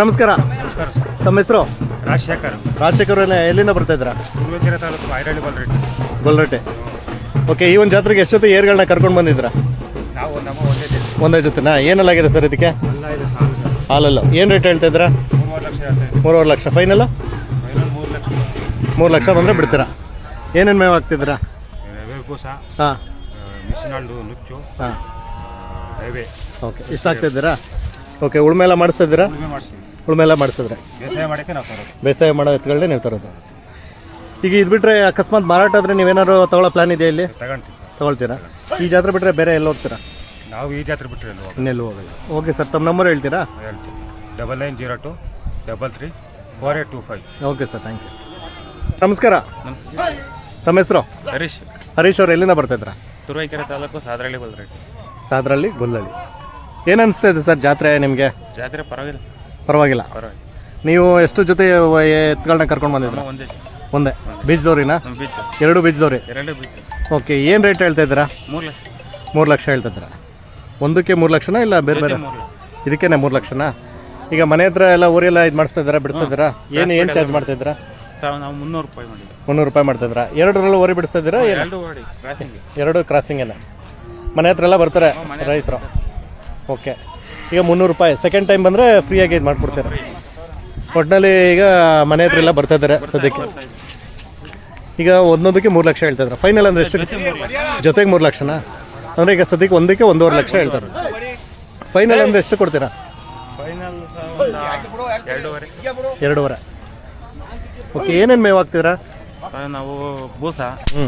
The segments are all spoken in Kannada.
ನಮಸ್ಕಾರ. ತಮ್ಮ ಹೆಸರು? ರಾಜಶೇಖರ್. ರಾಜಶೇಖರ್ ಎಲ್ಲಿಂದ ಬರ್ತಾ ಇದ್ದೀರಾ? ತುರುವೇಕೆರೆ ತಾಲೂಕು ಐರಳ್ಳಿ ಗೊಲ್ರಟ್ಟೆ. ಓಕೆ ಈ ಒಂದು ಜಾತ್ರೆಗೆ ಎಷ್ಟೊತ್ತು ಏರ್ಗಳನ್ನ ಕರ್ಕೊಂಡು ಬಂದಿದ್ದೀರಾ? ನಾವು ನಮ್ಮ ಒಂದೇ ಜೊತೆ. ಒಂದೇ ಜೊತೆನಾ? ಏನೆಲ್ಲಾಗಿದೆ ಸರ್ ಇದಕ್ಕೆ? ಎಲ್ಲ ಇದೆ ಸಾಲು ಹಾಲಲ್ಲ. ಏನು ರೇಟ್ ಹೇಳ್ತಾ ಇದ್ದೀರಾ? ಮೂರುವರೆ ಲಕ್ಷ ಹೇಳ್ತಾ ಮೂರುವರೆ ಲಕ್ಷ. ಫೈನಲ್ ಮೂರು ಲಕ್ಷ ಮೂರು ಲಕ್ಷ ಬಂದರೆ ಬಿಡ್ತೀರಾ? ಏನೇನು ಮೇವು ಹಾಕ್ತಿದ್ದೀರಾ? ಕೂಸ ಹಾಂ. ಮಿಷಿನ್ ಹಣ್ಣು ನುಚ್ಚು ಹಾಂ. ರವೆ. ಓಕೆ ಇಷ್ಟ ಆಗ್ತಿದ್ದೀರಾ ಓಕೆ ಉಳುಮೆ ಎಲ್ಲ ಮಾಡಿಸ್ತಿದ್ದೀರಾ? ಉಳುಮೆ ಮಾಡಿಸ್ತೀವಿ. ಉಳುಮೆ ಎಲ್ಲ ಮಾಡಿಸಿದ್ರೆ ಬೇಸಾಯ ಮಾಡೋಕ್ಕೆ ನಾವು ತರೋದು. ಬೇಸಾಯ ಮಾಡೋ ಎತ್ತುಗಳನ್ನೇ ನೀವು ತರೋದು. ಈಗ ಇದು ಬಿಟ್ಟರೆ ಅಕಸ್ಮಾತ್ ಮಾರಾಟ ಆದರೆ ನೀವೇನಾದ್ರು ತಗೊಳ್ಳೋ ಪ್ಲಾನ್ ಇದೆಯಾ ಇಲ್ಲಿ? ತಗೊಂತೀವಿ ಸರ್. ತಗೊಳ್ತೀರಾ? ಈ ಜಾತ್ರೆ ಬಿಟ್ಟರೆ ಬೇರೆ ಎಲ್ಲ ಹೋಗ್ತೀರಾ? ನಾವು ಈ ಜಾತ್ರೆ ಬಿಟ್ಟರೆ ಎಲ್ಲ ಇನ್ನೆಲ್ಲೂ ಹೋಗಲ್ಲ. ಓಕೆ ಸರ್ ತಮ್ಮ ನಂಬರ್ ಹೇಳ್ತೀರಾ? ಹೇಳ್ತೀವಿ double nine zero two double three four eight two five okay sir thank you ನಮಸ್ಕಾರ. ನಮಸ್ಕಾರ ತಮ್ಮ ಹೆಸರು? ಹರೀಶ್. ಹರೀಶ್ ಅವ್ರು ಎಲ್ಲಿಂದ ಬರ್ತಾಯಿದ್ರ ತುರುವೇಕೆರೆ ತಾಲೂಕು ಸಾದ್ರಳ್ಳಿ ಬಲ್ರೆಡ್ಡಿ ಸಾದ್ರಳ್ಳಿ ಗೊಲ್ಲಳ್ಳಿ ಏನು ಅನಿಸ್ತಾ ಇದೆ ಸರ್ ಜಾತ್ರೆ ನಿಮಗೆ? ಜಾತ್ರೆ ಪರವಾಗಿಲ್ಲ. ಪರವಾಗಿಲ್ಲ. ಪರವಾಗಿಲ್ಲ. ನೀವು ಎಷ್ಟು ಜೊತೆ ಎತ್ತುಗಳನ್ನ ಕರ್ಕೊಂಡು ಬಂದಿದ್ರ ಒಂದೇ. ಒಂದೇ. ಬೀಜದವ್ರಿನಾ ಬಿತ್ತು ಎರಡು ಬೀಜದವ್ರಿ ಎರಡು ಬಿತ್ತು ಓಕೆ ಏನು ರೇಟ್ ಹೇಳ್ತಾ ಇದ್ದೀರಾ? ಮೂರು ಲಕ್ಷ. ಮೂರು ಲಕ್ಷ ಹೇಳ್ತಾ ಇದ್ದೀರಾ. ಒಂದಕ್ಕೆ ಮೂರು ಲಕ್ಷನಾ ಇಲ್ಲ ಬೇರೆ ಬೇರೆ? ಮೂರು ಲಕ್ಷ. ಇದಕ್ಕೇನೆ ಮೂರು ಲಕ್ಷನಾ? ಈಗ ಮನೆ ಹತ್ರ ಎಲ್ಲ ಊರೆಲ್ಲ ಇದು ಮಾಡಿಸ್ತಾ ಇದ್ದೀರಾ ಬಿಡಿಸ್ತಾ ಇದ್ದೀರಾ? ಏನು ಏನು ಚಾರ್ಜ್ ಮಾಡ್ತಾ ಇದ್ದೀರಾ? ನಾವು ಮುನ್ನೂರು ರೂಪಾಯಿ ಮಾಡಿದ್ವಿ. ಮುನ್ನೂರು ರೂಪಾಯಿ ಮಾಡ್ತಾ ಇದ್ದೀರಾ? ಎರಡರಲ್ಲೂ ಓರಿ ಬಿಡಿಸ್ತಾ ಇದ್ದೀರಾ ಎರಡು ಓಡಿ ಕ್ರಾಸಿಂಗ್ ಎರಡು ಕ್ರಾಸಿಂಗೇನೆ ಮನೆ ಹತ್ರ ಎಲ್ಲ ಬರ್ತಾರೆ ರೈತರು. ಓಕೆ. ಈಗ ಮುನ್ನೂರು ರೂಪಾಯಿ. ಸೆಕೆಂಡ್ ಟೈಮ್ ಬಂದರೆ ಫ್ರೀಯಾಗಿ ಇದು ಮಾಡಿಕೊಡ್ತಾರೆ? ಒಟ್ಟಿನಲ್ಲಿ ಈಗ ಮನೆ ಹತ್ರ ಎಲ್ಲ ಬರ್ತಾ ಇದ್ದಾರೆ ಸದ್ಯಕ್ಕೆ. ಈಗ ಒಂದೊಂದಕ್ಕೆ ಮೂರು ಲಕ್ಷ ಹೇಳ್ತಿದ್ರು ಫೈನಲ್ ಅಂದರೆ ಎಷ್ಟು? ಜೊತೆಗೆ ಮೂರು ಲಕ್ಷನಾ? ಅಂದರೆ ಈಗ ಸದ್ಯಕ್ಕೆ ಒಂದಕ್ಕೆ ಒಂದೂವರೆ ಲಕ್ಷ ಹೇಳ್ತಾರೆ ಫೈನಲ್ ಅಂದರೆ ಎಷ್ಟು ಕೊಡ್ತೀರಾ? ಫೈನಲ್ ಎರಡೂವರೆ. ಓಕೆ ಏನೇನು ಮೇವು ಹಾಕ್ತೀರಾ? ಬೂಸಾ ನಾವು ಬೂಸ ಹ್ಞೂ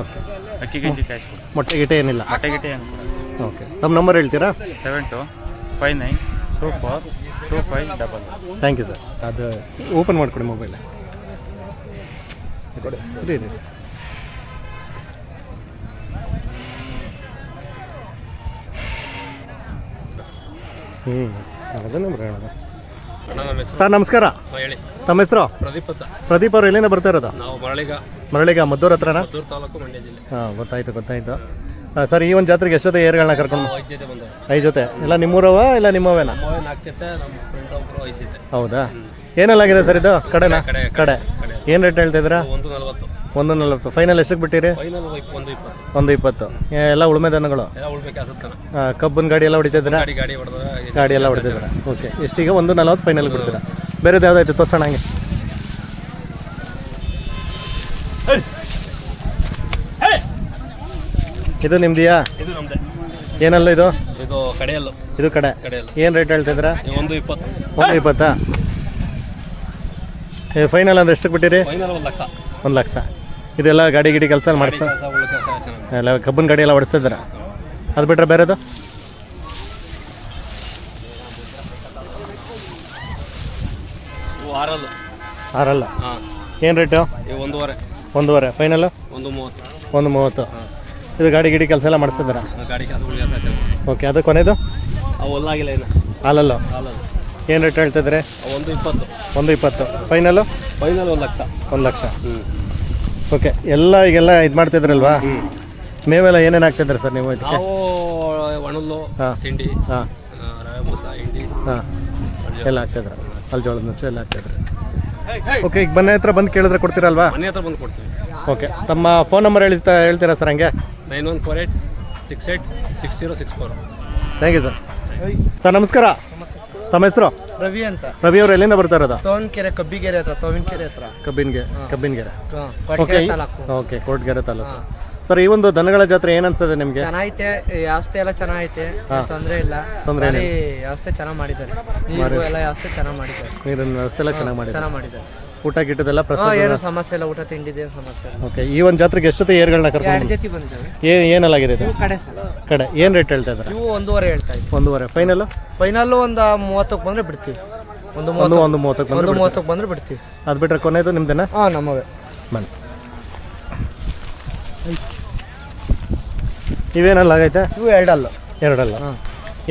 ಓಕೆ. ಅಕ್ಕಿ ಗಂಜಿ ಕ್ಯಾಶ್ ಮೊಟ್ಟೆ ಗಿಟ್ಟೆ ಏನಿಲ್ಲ? ಮೊಟ್ಟೆ ಗಿಟ್ಟೆ ಏನು ಓಕೆ. ತಮ್ಮ ನಂಬರ್ ಹೇಳ್ತೀರಾ? Seven two five nine two four two five double thank you sir. ಅದು ಓಪನ್ ಮಾಡಿಕೊಡಿ ಮೊಬೈಲ್. ಕೊಡಿ. ಇರಿ ಹ್ಞೂ ಅದನ್ನೇ ಬರೋಣ. ಸರ್ ನಮಸ್ಕಾರ. ಹೇಳಿ ತಮ್ಮ ಹೆಸರು? ಪ್ರದೀಪ್ ಅಂತ. ಪ್ರದೀಪ್ ಅವರು ಎಲ್ಲಿಂದ ಬರ್ತಾ ಇರೋದು? ನಾವು ಮರಳಿಗ. ಮರಳಿಗ ಮದ್ದೂರ್ ಹತ್ರನಾ? ಮದ್ದೂರು ತಾಲೂಕು ಮಂಡ್ಯ ಜಿಲ್ಲೆ. ಹಾಂ ಗೊತ್ತಾಯ್ತು ಗೊತ್ತಾಯ್ತು. ಸರ್ ಈ ಒಂದು ಜಾತ್ರೆಗೆ ಎಷ್ಟೊತ್ತೆ ಏರ್ಗಳನ್ನ ಕರ್ಕೊಂಡು? ಐದು ಜೊತೆ ಇಲ್ಲ ಐದು ಜೊತೆ. ಎಲ್ಲ ನಿಮ್ಮೂರವ ಇಲ್ಲ ನಿಮ್ಮವೇನಾ ಹೌದಾ ನಾಲ್ಕು ಜೊತೆ ನಮ್ಮ ಫ್ರೆಂಡ್ ಒಬ್ಬರು ಐದು ಜೊತೆ. ಹೌದಾ? ಏನಲ್ಲಾಗಿದೆ ಸರ್ ಇದು? ಕಡೆನಾ? ಕಡೆ ಕಡೆ ಏನು ರೇಟ್ ಹೇಳ್ತಿದ್ದೀರಾ ಒಂದು ನಲ್ವತ್ತು. ಒಂದು ನಲ್ವತ್ತು. ಫೈನಲ್ ಎಷ್ಟಕ್ಕೆ ಬಿಟ್ಟಿರಿ? ಫೈನಲ್ ಒಂದು ಇಪ್ಪತ್ತು ಒಂದು ಇಪ್ಪತ್ತು ಏ, ಎಲ್ಲ ಉಳುಮೆ ದನಗಳು? ಎಲ್ಲ ಉಳ್ಬೇಕು ಅಸತ್ತನ ಆ, ಕಬ್ಬನ್ ಗಾಡಿ ಎಲ್ಲ ಹೊಡಿತಿದ್ದೀರಾ ಗಾಡಿ ಗಾಡಿ ಹೊಡೆದ ಗಾಡಿ ಎಲ್ಲ ಹೊಡಿತಿದ್ದೀರಾ ಓಕೆ ಎಷ್ಟೀಗ? ಒಂದು ನಲವತ್ತು ಫೈನಲ್ ಬಿಡ್ತೀರಾ ಬೇರೆದು ಯಾವ್ದಾಯ್ತು ತೋರ್ಸೋಣ ಹಂಗೆ. ಇದು ನಿಮ್ದಿಯಾ? ಇದು ನಮ್ದೆ. ಏನಲ್ಲ ಇದು? ಇದು ಕಡೆಯಲ್ಲ. ಇದು ಕಡೆ. ಕಡೆಯಲ್ಲು. ಏನು ರೇಟ್ ಹೇಳ್ತಿದ್ದೀರಾ ಇದು ಒಂದು ಇಪ್ಪತ್ತು ಒಂದು ಇಪ್ಪತ್ತಾ ಫೈನಲ್ ಅಂದ್ರೆ ಎಷ್ಟಕ್ಕೆ ಬಿಟ್ಟಿರಿ? ಫೈನಲ್ ಒಂದು ಲಕ್ಷ. ಒಂದು ಲಕ್ಷ. ಇದೆಲ್ಲ ಗಾಡಿ ಗಿಡಿ ಕೆಲಸ ಮಾಡಿಸ್ತಾ ಚೆನ್ನಾಗಿ ಎಲ್ಲ ಕಬ್ಬನ್ ಗಾಡಿ ಎಲ್ಲ ಹೊಡಿಸ್ತಿದ್ದೀರಾ ಅದು ಬಿಟ್ರೆ ಬೇರೆದು? ಆರಲ್ಲು. ಏನು ರೇಟು ಒಂದೂವರೆ. ಒಂದೂವರೆ. ಫೈನಲ್ ಒಂದು ಮೂವತ್ತು. ಒಂದು ಮೂವತ್ತು. ಇದು ಗಾಡಿ ಗಿಡಿ ಕೆಲಸ ಎಲ್ಲ ಮಾಡಿಸ್ತಿದ್ದಾರೆ ಓಕೆ ಅದು ಕೊನೆಯದು ಒಲ್ಲಾಗಿಲ್ಲ ಏನು ಹಾಲಲ್ಲ? ಏನು ರೇಟ್ ಹೇಳ್ತಿದ್ರೆ ಒಂದು ಇಪ್ಪತ್ತು. ಒಂದು ಇಪ್ಪತ್ತು. ಫೈನಲ್ಲು ಫೈನಲ್ ಒಂದು ಲಕ್ಷ. ಒಂದು ಲಕ್ಷ. ಹ್ಞೂ ಓಕೆ ಎಲ್ಲ ಈಗೆಲ್ಲ ಇದು ಮಾಡ್ತಿದ್ರಲ್ವಾ ಮೇವೆಲ್ಲ ಏನೇನು ಹಾಕ್ತಿದ್ರಿ ಸರ್ ನೀವು ಇದಕ್ಕೆ? ನಾವು ಒಣಲ್ಲು ಹಾಂ. ತಿಂಡಿ ಹಾಂ. ಆ, ರವೆ ಬೂಸ ಹಿಂಡಿ. ಹಾಂ. ಎಲ್ಲ ಹಾಕ್ತಿದ್ರ ಅಲ್ಲಿ ಜೋಳದ ನುಚ್ಚು ಎಲ್ಲ ಹಾಕ್ತಿದ್ರಿ ಓಕೆ ಈಗ ಮನೆ ಹತ್ರ ಬಂದು ಕೇಳಿದ್ರೆ ಕೊಡ್ತೀರಲ್ವಾ? ಮನೆ ಹತ್ರ ಬಂದು ಕೊಡ್ತೀವಿ ಓಕೆ ತಮ್ಮ ಫೋನ್ ನಂಬರ್ ಹೇಳ್ತಾ ಹೇಳ್ತೀರಾ ಸರ್ ಹಂಗೆ? Nine one four eight six eight six zero six four. Thank you sir sir ನಮಸ್ಕಾರ. ತಮ್ಮ ಹೆಸರು? ರವಿ ಅಂತ. ರವಿ ಅವರು ಎಲ್ಲಿಂದ ಬರ್ತಾರ ತೋನ್ಕೆರೆ ತೋವನ್ಕೆರೆ ಕಬ್ಬಿಗೆರೆ ಹತ್ರ ತೋವಿನಕೆರೆ ಹತ್ರ. ಕಬ್ಬಿನ್ಗೆ ಕಬ್ಬಿನ್ಗೆರೆ. ಕ- okay taluk. Okay Kotgere taluk. Sir ಈ ಒಂದು ದನಗಳ ಜಾತ್ರೆ ಏನ್ ಅನ್ಸ್ತದೆ ನಿಮ್ಗೆ? ಚೆನ್ನಾಗೈತೆ ಈ ವ್ಯವಸ್ಥೆ ಎಲ್ಲ ಚೆನ್ನಾಗೈತೆ. ತೊಂದರೆ ಇಲ್ಲ. ತೊಂದ್ರೆ ಭಾರಿ ವ್ಯವಸ್ಥೆ ಚೆನ್ನಾಗಿ ಮಾಡಿದ್ದಾರೆ. ನೀರು ಎಲ್ಲ ವ್ಯವಸ್ಥೆ ಚೆನ್ನಾಗಿ ಮಾಡಿದ್ದಾರೆ. ನೀರಿನ ವ್ಯವಸ್ಥೆ ಎಲ್ಲ ಚೆನ್ನಾಗಿ ಮಾಡಿ ಚೆನ್ನಾಗಿ ಮಾಡಿದ್ದಾರೆ. ಊಟ ಗಿಟ್ಟದೆಲ್ಲ ಹಾ ಪ್ರಸಾದ ಏನು ಸಮಸ್ಯೆ ಇಲ್ಲ ಊಟ ತಿಂಡಿದೆ ಸಮಸ್ಯೆ ಇಲ್ಲ. ಓಕೆ ಈ ಒಂದು ಜಾತ್ರೆಗೆ ಎಷ್ಟು ಏರ್ಗಳನ್ನ ಎರಡು ಕರ್ಕೊಂಡು ಜೊತೆ ಬಂದಿದ್ದಾವೆ. ಏನು ಏನೆಲ್ಲಾಗಿದೆ ಇದು? ಇವು ಕಡೆ ಸಲ ಕಡೆ ಏನು ರೇಟ್ ಹೇಳ್ತಾ ಇದ್ದಾರೆ? ಇವು ಒಂದೂವರೆ ಹೇಳ್ತಾ ಇದ್ವಿ ಒಂದೂವರೆ. ಫೈನಲ್ ಫೈನಲ್ಲು ಒಂದು ಮೂವತ್ತಕ್ಕೆ ಬಂದ್ರೆ ಬಿಡ್ತೀವಿ. ಒಂದು ಒಂದು ಮೂವತ್ತು ಒಂದು ಮೂವತ್ತಕ್ಕೆ ಒಂದು ಬಂದು ಮೂವತ್ತಕ್ಕೆ ಬಂದ್ರೆ ಬಿಡ್ತೀವಿ. ಅದು ಬಿಟ್ರೆ ಕೊನೆದು ನಿಮ್ದೇನಾ? ಹಾಂ ನಮ್ಮವೇ ಬನ್ನಿ. ಇವೇನಲ್ಲ ಆಗೈತೆ? ಇವು ಎರಡಲ್ಲ. ಎರಡಲ್ಲ.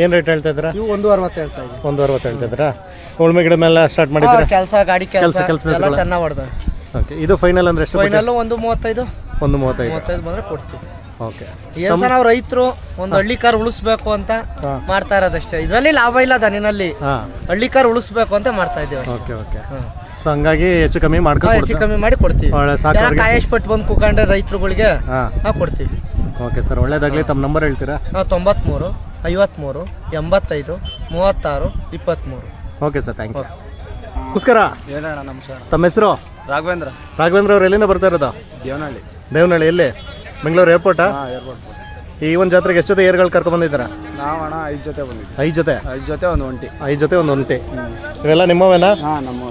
ಏನು ರೇಟ್ ಹೇಳ್ತಾ ಇದ್ದೀರಾ? ಇವು ಒಂದು ಅರವತ್ತು ಹೇಳ್ತಾ ಇದ್ವಿ ಒಂದು ಅರವತ್ತು ಹೇಳ್ತಾ ಇದ್ದೀರಾ? ಉಳ್ಮೆ ಗಿಡ ಮೇಲೆ ಸ್ಟಾರ್ಟ್ ಮಾಡಿದ್ರೆ ಕೆಲಸ ಗಾಡಿ ಕೆಲಸ ಕೆಲಸ ಎಲ್ಲ ಚೆನ್ನಾಗಿ ಹೊಡೆದ. ಓಕೆ ಇದು ಫೈನಲ್ ಅಂದ್ರೆ ಎಷ್ಟು ಫೈನಲ್ ಒಂದು ಮೂವತ್ತೈದು. ಒಂದು ಮೂವತ್ತೈದು. ಮೂವತ್ತೈದು ಬಂದ್ರೆ ಕೊಡ್ತೀವಿ. ಓಕೆ ಏನ್ ನಾವು ರೈತರು ಒಂದು ಹಳ್ಳಿ ಕಾರ್ ಉಳಿಸ್ಬೇಕು ಅಂತ ಮಾಡ್ತಾ ಇರೋದಷ್ಟೇ. ಇದರಲ್ಲಿ ಲಾಭ ಇಲ್ಲ ದನಿನಲ್ಲಿ. ಹಾಂ. ಹಳ್ಳಿ ಕಾರ್ ಉಳಿಸ್ಬೇಕು ಅಂತ ಮಾಡ್ತಾ ಇದ್ದೀವಿ ಓಕೆ ಓಕೆ. ಸೊ ಹಂಗಾಗಿ ಹೆಚ್ಚು ಕಮ್ಮಿ ಮಾಡ್ಕೊಂಡು ಹೆಚ್ಚು ಕಮ್ಮಿ ಮಾಡಿ ಕೊಡ್ತೀವಿ. ಕಾಯಶ್ ಪಟ್ಟು ಬಂದು ಕುಕೊಂಡ್ರೆ ರೈತರುಗಳಿಗೆ ಹಾಂ. ನಾವು ಕೊಡ್ತೀವಿ. ಓಕೆ ಸರ್ ಒಳ್ಳೇದಾಗಲಿ. ತಮ್ಮ ನಂಬರ್ ಹೇಳ್ತೀರಾ? ತೊಂಬತ್ಮೂರು. ಐವತ್ಮೂರು ಎಂಬತ್ತೈದು ಮೂವತ್ತಾರು ಇಪ್ಪತ್ತ್ಮೂರು ಓಕೆ ಸರ್ ಥ್ಯಾಂಕ್ ಯು ನಮಸ್ಕಾರ. ಹೇಳೋಣ ನಮಸ್ಕಾರ. ತಮ್ಮ ಹೆಸರು? ರಾಘವೇಂದ್ರ. ರಾಘವೇಂದ್ರ ಅವ್ರು ಎಲ್ಲಿಂದ ಬರ್ತಾ ಇರೋದು? ದೇವನಹಳ್ಳಿ. ದೇವನಹಳ್ಳಿ ಎಲ್ಲಿ? ಬೆಂಗಳೂರು ಏರ್ಪೋರ್ಟಾ ಹಾಂ ಏರ್ಪೋರ್ಟ್ ಈ ಒಂದು ಜಾತ್ರೆಗೆ ಎಷ್ಟು ಜೊತೆ ಏರ್ಗಳು ಕರ್ಕೊಂಡು ಬಂದಿದ್ದೀರಾ? ನಾವು ಅಣ್ಣ ಐದು ಜೊತೆ ಬಂದಿದ್ವಿ ಐದು ಜೊತೆ? ಐದು ಜೊತೆ ಒಂದು ಒಂಟಿ. ಐದು ಜೊತೆ ಒಂದು ಒಂಟಿ. ಇವೆಲ್ಲ ನಿಮ್ಮವೇನಾ? ಹಾಂ ನಮ್ಮ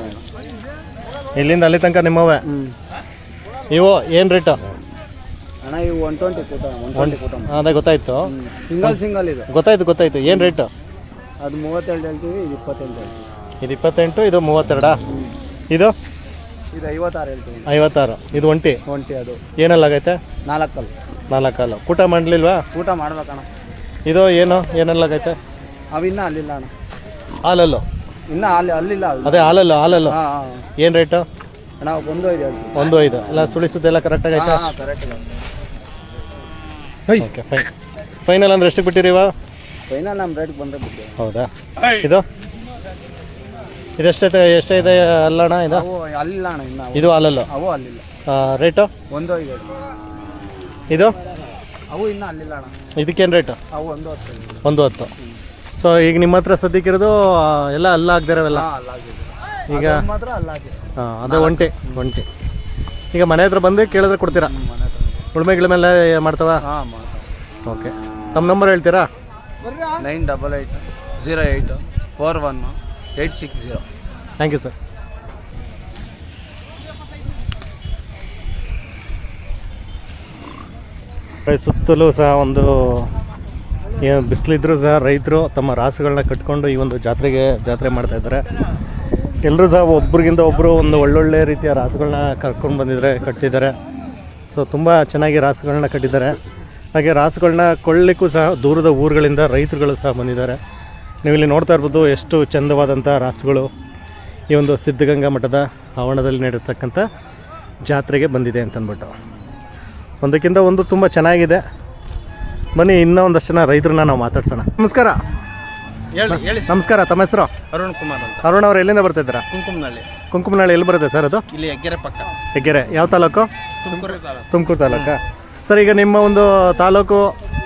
ಇಲ್ಲಿಂದ ಅಲ್ಲಿ ತನಕ ನಿಮ್ಮವೇ? ಹ್ಞೂ ಇವು ಏನು ರೇಟು ಅಣ್ಣ ಇವು ಒನ್ ಟ್ವೆಂಟಿ ಕೂಟ ಒನ್ ಟ್ವೆಂಟಿ ಅದೇ ಗೊತ್ತಾಯ್ತು. ಸಿಂಗಲ್ ಸಿಂಗಲ್ ಇದು. ಗೊತ್ತಾಯ್ತು ಗೊತ್ತಾಯ್ತು. ಏನು ರೇಟು? ಅದು ಮೂವತ್ತೆರಡು ಹೇಳ್ತೀವಿ ಇದು ಇಪ್ಪತ್ತೆಂಟು ಹೇಳ್ತೀವಿ. ಇದು ಇಪ್ಪತ್ತೆಂಟು ಇದು ಮೂವತ್ತೆರಡಾ? ಇದು? ಇದು ಐವತ್ತಾರು ಹೇಳ್ತೀವಿ. ಐವತ್ತಾರು. ಇದು ಒಂಟಿ? ಒಂಟಿ ಅದು. ಏನೆಲ್ಲಾಗೈತೆ ನಾಲ್ಕಲ್ಲ. ನಾಲ್ಕಲ್ಲ. ಊಟ ಮಾಡಲಿಲ್ವಾ? ಊಟ ಮಾಡ್ಬೇಕಣ್ಣ. ಇದು ಏನು? ಏನೆಲ್ಲಾಗೈತೆ ಅವಿನ್ನ ಅಲ್ಲಿಲ್ಲ ಅಣ್ಣ. ಹಾಲಲ್ಲು? ಇನ್ನ ಅಲ್ಲಿ ಅಲ್ಲಿಲ್ಲ ಅಲ್ಲಿ ಅದೇ ಹಾಲಲ್ಲು ಹಾಲಲ್ಲು? ಹಾಂ ಹಾಂ. ಏನು ರೇಟು? ಅಣ್ಣ ಒಂದು ಐದು ಹೇಳ್ತೀವಿ. ಒಂದು ಐದು. ಎಲ್ಲ ಸುಳಿ ಸುದ್ದಿ ಎಲ್ಲ ಕರೆಕ್ಟಾಗಿ ಆಯ್ತಾ ಕರೆಕ್ಟ್ ಓಕೆ ಫೈನ್ ಫೈನಲ್ ಅಂದ್ರೆ ಎಷ್ಟು ಬಿಟ್ಟಿರಿ ಇವಾಗ? ಫೈನಲ್ ನಮ್ಮ ರೇಟ್ ಬಂದ್ರೆ ಹೌದಾ? ಇದು? ಇದೆಷ್ಟೈತೆ ಎಷ್ಟೈತೆ ಅಲ್ಲಣ್ಣ ಇದು? ಅವು ಅಲ್ಲಿಲ್ಲ ಅಣ್ಣ ಇನ್ನ ಅವು. ಇದು ಅಲ್ಲಲ್ಲ? ಅವು ಅಲ್ಲಿಲ್ಲ. ರೇಟು ಒಂದು ಐದು. ಇದು? ಅವು ಇನ್ನ ಅಲ್ಲಿಲ್ಲ ಅಣ್ಣ. ಇದಕ್ಕೇನು ರೇಟು ಅವು ಒಂದು ಹತ್ತು. ಒಂದು ಹತ್ತು. ಸೊ ಈಗ ನಿಮ್ಮ ಹತ್ರ ಸದ್ಯಕ್ಕಿರೋದು ಆ, ಎಲ್ಲ ಅಲ್ಲ ಆಗ್ದಿರವೆಲ್ಲ ಹಾಂ ಅಲ್ಲಾಗಿದೆ. ಈಗ? ಅದೊಂದ್ ಮಾತ್ರ ಅಲ್ಲಾಗಿದೆ. ಹಾಂ ಅದೇ ಒಂಟಿ ಒಂಟಿ. ಈಗ ಮನೆ ಹತ್ರ ಬಂದು ಕೇಳಿದ್ರೆ ಕೊಡ್ತೀರಾ? ಮನೆ ಉಳ್ಮೆ ಗಿಳ್ಮೆಲ್ಲ ಮಾಡ್ತಾವ? ಹಾಂ ಓಕೆ ತಮ್ಮ ನಂಬರ್ ಹೇಳ್ತೀರಾ? Nine double eight zero eight four one eight six zero thank you sir ಸುತ್ತಲೂ ಸಹ ಒಂದು ಏನು ಬಿಸಿಲಿದ್ರೂ ಸಹ ರೈತರು ತಮ್ಮ ರಾಸುಗಳನ್ನ ಕಟ್ಕೊಂಡು ಈ ಒಂದು ಜಾತ್ರೆಗೆ ಜಾತ್ರೆ ಮಾಡ್ತಾ ಇದ್ದಾರೆ. ಎಲ್ಲರೂ ಸಹ ಒಬ್ರಿಗಿಂತ ಒಬ್ಬರು ಒಂದು ಒಳ್ಳೊಳ್ಳೆ ರೀತಿಯ ರಾಸುಗಳನ್ನ ಕರ್ಕೊಂಡು ಬಂದಿದ್ದಾರೆ ಕಟ್ಟಿದ್ದಾರೆ. ಸೊ ತುಂಬ ಚೆನ್ನಾಗಿ ರಾಸುಗಳನ್ನ ಕಟ್ಟಿದ್ದಾರೆ. ಹಾಗೆ ರಾಸುಗಳನ್ನ ಕೊಳ್ಳಲಿಕ್ಕೂ ಸಹ ದೂರದ ಊರುಗಳಿಂದ ರೈತರುಗಳು ಸಹ ಬಂದಿದ್ದಾರೆ. ನೀವು ಇಲ್ಲಿ ನೋಡ್ತಾ ಇರ್ಬೋದು ಎಷ್ಟು ಚಂದವಾದಂಥ ರಾಸುಗಳು ಈ ಒಂದು ಸಿದ್ಧಗಂಗಾ ಮಠದ ಆವರಣದಲ್ಲಿ ನಡೀತಕ್ಕಂಥ ಜಾತ್ರೆಗೆ ಬಂದಿದೆ ಅಂತಂದ್ಬಿಟ್ಟು ಒಂದಕ್ಕಿಂತ ಒಂದು ತುಂಬ ಚೆನ್ನಾಗಿದೆ. ಬನ್ನಿ ಇನ್ನೂ ಒಂದಷ್ಟು ಜನ ರೈತರನ್ನ ನಾವು ಮಾತಾಡ್ಸೋಣ. ನಮಸ್ಕಾರ. ಹೇಳಿ ಹೇಳಿ. ನಮಸ್ಕಾರ ತಮ್ಮ ಹೆಸರು? ಅರುಣ್ ಕುಮಾರ್ ಅಂತ. ಅರುಣ್ ಅವ್ರು ಎಲ್ಲಿಂದ ಬರ್ತಿದ್ದೀರಾ? ಕುಂಕುಮನಹಳ್ಳಿ. ಕುಂಕುಮನಹಳ್ಳಿ ಎಲ್ಲಿ ಬರುತ್ತೆ ಸರ್ ಅದು? ಇಲ್ಲಿ ಹೆಗ್ಗೆರೆ ಪಕ್ಕ. ಹೆಗ್ಗೆರೆ ಯಾವ ತಾಲೂಕು? ತುಮಕೂರು ತುಮಕೂರು ತಾಲೂಕಾ? ಸರ್ ಈಗ ನಿಮ್ಮ ಒಂದು ತಾಲೂಕು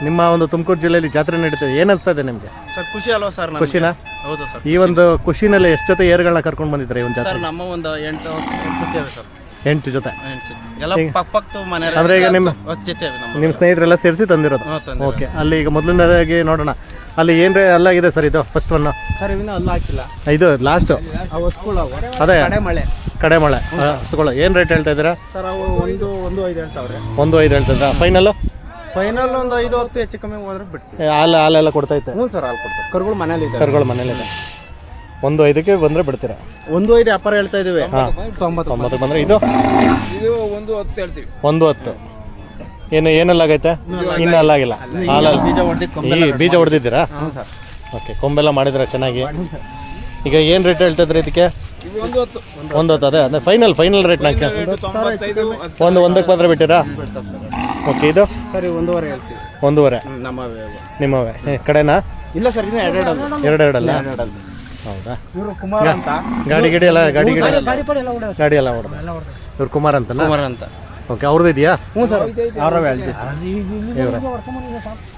ನಿಮ್ಮ ಒಂದು ತುಮಕೂರು ಜಿಲ್ಲೆಯಲ್ಲಿ ಜಾತ್ರೆ ನಡೀತದೆ. ಏನು ಅನಿಸ್ತಾ ಇದೆ ನಿಮಗೆ? ಸರ್ ಖುಷಿ ಅಲ್ವಾ ಸರ್ ನಮ್ಗೆ? ಖುಷಿನಾ? ಹೌದು ಸರ್ ಈ ಒಂದು ಖುಷಿನಲ್ಲಿ ಎಷ್ಟು ಜೊತೆ ಏರ್ಗಳನ್ನ ಕರ್ಕೊಂಡು ಬಂದಿದ್ದಾರೆ ಈ ಒಂದು ಸರ್ ಜಾತ್ರೆ ನಮ್ಮ ಒಂದು ಎಂಟು ಸರ್. ಎಂಟು ಜೊತೆ. ಎಲ್ಲ ಪಕ್ಕ ಪಕ್ಕ ಮನೆ ಅಂದ್ರೆ ಈಗ ನಿಮ್ಮ- ನಿಮ್ಮ ಸ್ನೇಹಿತರೆಲ್ಲ ಸೇರಿಸಿ ತಂದಿರೋದು. ಓಕೆ ಅಲ್ಲಿ ಈಗ ಮೊದಲನೇದಾಗಿ ನೋಡೋಣ. ಅಲ್ಲಿ ಏನು ಅಲ್ಲಾಗಿದೆ ಸರ್ ಇದು ಫಸ್ಟ್ ಒನ್ ಸರ್ ಅಲ್ಲ ಹಾಕಿಲ್ಲ. ಇದು ಲಾಸ್ಟ್ ಅದೇ. ಕಡೆ ಮಳೆ. ಕಡೆ ಮಳೆ. ಹಸುಗಳು ಏನು ರೇಟ್ ಹೇಳ್ತಾ ಇದ್ದೀರಾ? ಸರ್ ಅವು ಒಂದು ಒಂದು ಐದು ಹೇಳ್ತಾವ್ರೆ. ಒಂದು ಐದು ಹೇಳ್ತಿದ್ರಾ ಫೈನಲ್ಲು ಫೈನಲ್ ಒಂದು ಐದು ಹತ್ತು ಹೆಚ್ಚು ಕಮ್ಮಿ ಹೋದ್ರೆ ಬಿಡ್ತೀವಿ. ಹಾಲು ಹಾಲೆಲ್ಲ ಕೊಡ್ತೈತೆ ಹ್ಞೂ ಸರ್ ಹಾಲು ಕೊಡ್ತಾರೆ ಕರುಗಳು ಮನೇಲಿ ಕರುಗಳು ಮನೇಲಿದೆ ಒಂದು ಐದಕ್ಕೆ ಬಂದರೆ ಬಿಡ್ತೀರಾ? ಒಂದು ಐದು ವ್ಯಾಪಾರ ಹೇಳ್ತಾ ಇದೀವಿ ಹಾಂ. ತೊಂಬತ್ತು. ತೊಂಬತ್ತು ಬಂದರೆ ಇದು? ಇದು ಒಂದು ಹತ್ತು ಹೇಳ್ತೀವಿ. ಒಂದು ಹತ್ತು. ಏನು ಏನೆಲ್ಲಾಗೈತೆ ಇನ್ನೂ ಅಲ್ಲಾಗಿಲ್ಲ ಆಗಿಲ್ಲ. ಬೀಜ ಈ ಬೀಜ ಹೊಡೆದಿದ್ದೀರಾ? ಓಕೆ ಕೊಂಬೆಲ್ಲ ಮಾಡಿದ್ರೆ ಚೆನ್ನಾಗಿ? ಈಗ ಏನು ರೇಟ್ ಹೇಳ್ತಿದ್ರಿ ಇದಕ್ಕೆ? ಇವು ಒಂದು ಹತ್ತು. ಒಂದು ಹೊತ್ತು ಅದೇ ಅದೇ ಫೈನಲ್ ಫೈನಲ್ ರೇಟ್ ನಾಲ್ಕು. ತೊಂಬತ್ತೈದು ಒಂದು ಒಂದಕ್ಕೆ ಬಂದ್ರೆ ಬಿಟ್ಟಿರಾ ಓಕೆ ಇದು? ಸರಿ ಒಂದೂವರೆ ಹೇಳ್ತೀವಿ. ಒಂದೂವರೆ. ನಮ್ಮ ನಿಮ್ಮವೇ. ಏ, ಕಡೆನಾ? ಇಲ್ಲ ಸರ್ ಇನ್ನು ಎರಡು ಎರಡು ಎರಡೆರಡಲ್ಲ. ಎರಡು ಹೌದಾ? ಇವರು ಕುಮಾರ್ ಅಂತ. ಗಾಡಿ ಗಿಡಿ ಎಲ್ಲ ಗಾಡಿ ಗಿಡಿ ಗಾಡಿ ಎಲ್ಲ ಇವ್ರು ಕುಮಾರ್ ಅಂತಲ್ಲ ಕುಮಾರ್ ಅಂತ. ಓಕೆ ಅವ್ರದ್ದು ಇದೆಯಾ? ಹ್ಞೂ ಸರ್. ಅವರವೇ ಹೇಳ್ತೀವಿ ಇವ್ರೆ.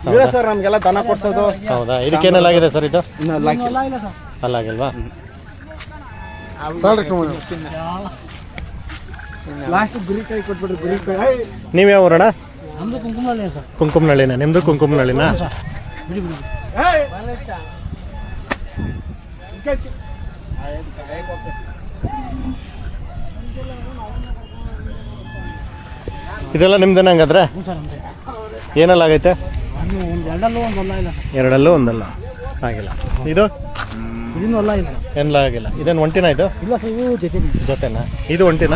ಇವರೇ ಸರ್ ನಮಗೆಲ್ಲ ದನ ಕೊಡ್ಸೋದು. ಹೌದಾ? ಇದಕ್ಕೇನೆಲ್ಲ ಆಗಿದೆ ಸರ್ ಇದು? ಇನ್ನು ಅಲ್ಲ ಹಾಕಿಲ್ಲ ಅಲ್ಲಾಗಿಲ್ವಾ ಲಾಸ್ಟ್ ಗುರಿ ಕೈ ಕೊಟ್ಬಿಡ್ರಿ ಗುರಿ ಕೈ. ನೀವು ಯಾವ ಊರಣ್ಣ? ನಮ್ದು ಕುಂಕುಮಲ್ಲಿ ಸರ್. ಕುಂಕುಮನಹಳ್ಳಿನ ನಿಮ್ಮದು ಕುಂಕುಮನಳ್ಳಿನ? ಬಿಡಿ ಬಿಡಿ ಇದೆಲ್ಲ ನಿಮ್ದೇನ ಹಂಗಾದ್ರೆ? ಏನೆಲ್ಲ ಆಗೈತೆ? ಎರಡಲ್ಲೂ ಒಂದಲ್ಲ? ಆಗಿಲ್ಲ. ಇದು? ಏನಲ್ಲ ಎಲ್ಲ ಆಗಿಲ್ಲ? ಇದೇನು ಒಂಟಿನ ಇದು? ಜೊತೆನಾ. ಇದು ಒಂಟಿನ?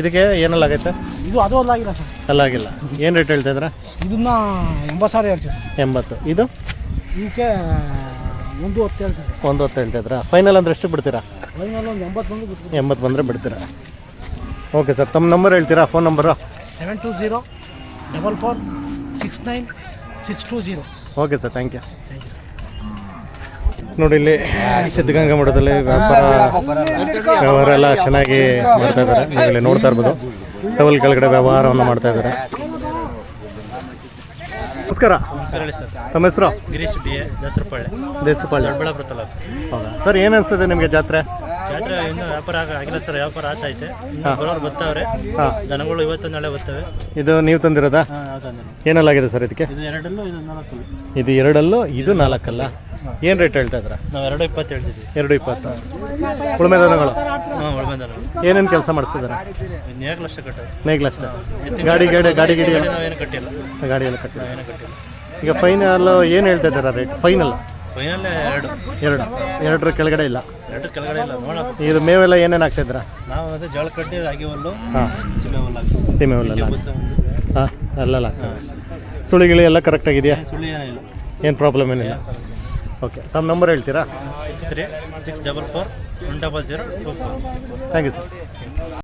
ಇದಕ್ಕೆ ಏನಲ್ಲ ಆಗೈತೆ? ಇದು ಅದು ಅಲ್ಲ ಆಗಿಲ್ಲ ಸರ್. ಅಲ್ಲ ಆಗಿಲ್ಲ. ಏನು ರೇಟ್ ಹೇಳ್ತಾ ಇದ್ರ ಇದನ್ನ ಎಂಬತ್ತು ಸಾವಿರ ಹೇಳ್ತೀವಿ ಎಂಬತ್ತು. ಇದು? ಇವಕ್ಕೆ ಒಂದು ಹೊತ್ತು ಹೇಳ್ತೀವಿ ಒಂದು ಹೊತ್ತು ಹೇಳ್ತಾ ಇದ್ರಾ ಫೈನಲ್ ಅಂದ್ರೆ ಎಷ್ಟು ಬಿಡ್ತೀರಾ ಫೈನಲ್ ಒಂದು ಎಂಬತ್ತು ಬಂದು ಬಿಟ್ಬಿಟ್ಟು ಎಂಬತ್ತು ಬಂದರೆ ಬಿಡ್ತೀರಾ ಓಕೆ ಸರ್ ತಮ್ಮ ನಂಬರ್ ಹೇಳ್ತೀರಾ phone number seven two zero double four six nine six two zero okay sir thank you ನೋಡಿ ಇಲ್ಲಿ ಸಿದ್ಧಗಂಗಾ ಮಠದಲ್ಲಿ ವ್ಯಾಪಾರ ವ್ಯವಹಾರ ಎಲ್ಲ ಚೆನ್ನಾಗಿ ಮಾಡ್ತಾ ಇದ್ದಾರೆ ನೀವು ಇಲ್ಲಿ ನೋಡ್ತಾ ಇರ್ಬೋದು ಟವಲ್ ಕೆಳಗಡೆ ವ್ಯವಹಾರವನ್ನು ಮಾಡ್ತಾ ಇದ್ದಾರೆ ನಮಸ್ಕಾರ. ಹೇಳಿ ಸರ್. ತಮ್ಮ ಹೆಸರು? Girish D A Dasarapalli Deshapalya Doddaballapura taluk. ಹೌದಾ? ಸರ್ ಏನು ಅನ್ಸುತ್ತೆ ನಿಮಗೆ ಜಾತ್ರೆ? ಜಾತ್ರೆ ಇನ್ನೂ ವ್ಯಾಪಾರ ಆಗ- ಆಗಿಲ್ಲ ಸರ್ ವ್ಯಾಪಾರ ಆಗ್ತೈತೆ ಇನ್ನು ಬರೋರು ಬರ್ತಾವ್ರೆ. ದನಗಳು ಇವತ್ತು ನಾಳೆ ಬರ್ತವೆ. ಇದು ನೀವು ತಂದಿರೋದಾ? ಹಾಂ ಆಗಿದೆ ಏನಲ್ಲಾಗಿದೆ ಸರ್ ಇದಕ್ಕೆ? ಇದು ಎರಡಲ್ಲೂ ಇದು ನಾಲ್ಕು ಇದು ಎರಡಲ್ಲೂ ಇದು ನಾಲ್ಕಲ್ಲ? ಏನು ರೇಟ್ ಹೇಳ್ತಾ ಇದ್ರ ನಾವು ಎರಡು ಇಪ್ಪತ್ತು ಹೇಳ್ತಿದ್ವಿ. ಎರಡು ಇಪ್ಪತ್ತು. ಉಳುಮೆ ದನಗಳು ಹಾಂ ಒಳಬಂದಲ್ಲ ಏನೇನು ಕೆಲಸ ಏಳು ಲಕ್ಷ ಕಟ್ಟೋದು. ನೇಗ್ಲ ಅಷ್ಟೇ ಗಾಡಿ ಗಾಡಿ ಗಾಡಿ ಗಿಡಿ. ಎಲ್ಲ ನಾವೇನು ಕಟ್ಟಿಲ್ಲ. ಗಾಡಿ ಎಲ್ಲ ಕಟ್ಟಿ ಏನು ಕಟ್ಟಿಲ್ಲ. ಈಗ ಫೈನಲ್ ಏನು ಹೇಳ್ತಾ ಇದ್ದಾರೆ ರೇಟ್ ಫೈನಲ್ ಫೈನಲ್ ಎರಡು. ಎರಡು. ಎರಡರ ಕೆಳಗಡೆ ಇಲ್ಲ. ಎರಡು ಕೆಳಗಡೆ ಇಲ್ಲ ನೋಡೋಣ. ಇದು ಮೇವೆಲ್ಲ ಏನೇನು ಹಾಕ್ತಿದ್ರ ನಾವು ಅದೇ ಜೋಳ ಕಟ್ಟಿ ರಾಗಿ ಹುಲ್ಲು ಹಾಂ. ಸಿಮೆ ಹುಲ್ಲು ಹಾಕ್ತೀವಿ. ಸೀಮೆ ಹುಲ್ಲೆಲ್ಲ ಒಂದು. ಹಾಂ ಅಲ್ಲಲ್ಲ ಸುಳಿಗಿಳಿ ಎಲ್ಲ ಕರೆಕ್ಟಾಗಿದೆಯಾ ಸುಳ್ಳಿ ಏನಿಲ್ಲ. ಏನು ಪ್ರಾಬ್ಲಮ್ ಏನಿಲ್ಲ? ಸಮಸ್ಯೆ ಓಕೆ ತಮ್ಮ ನಂಬರ್ ಹೇಳ್ತೀರಾ? Six three six double four one double zero two four. Thank you sir.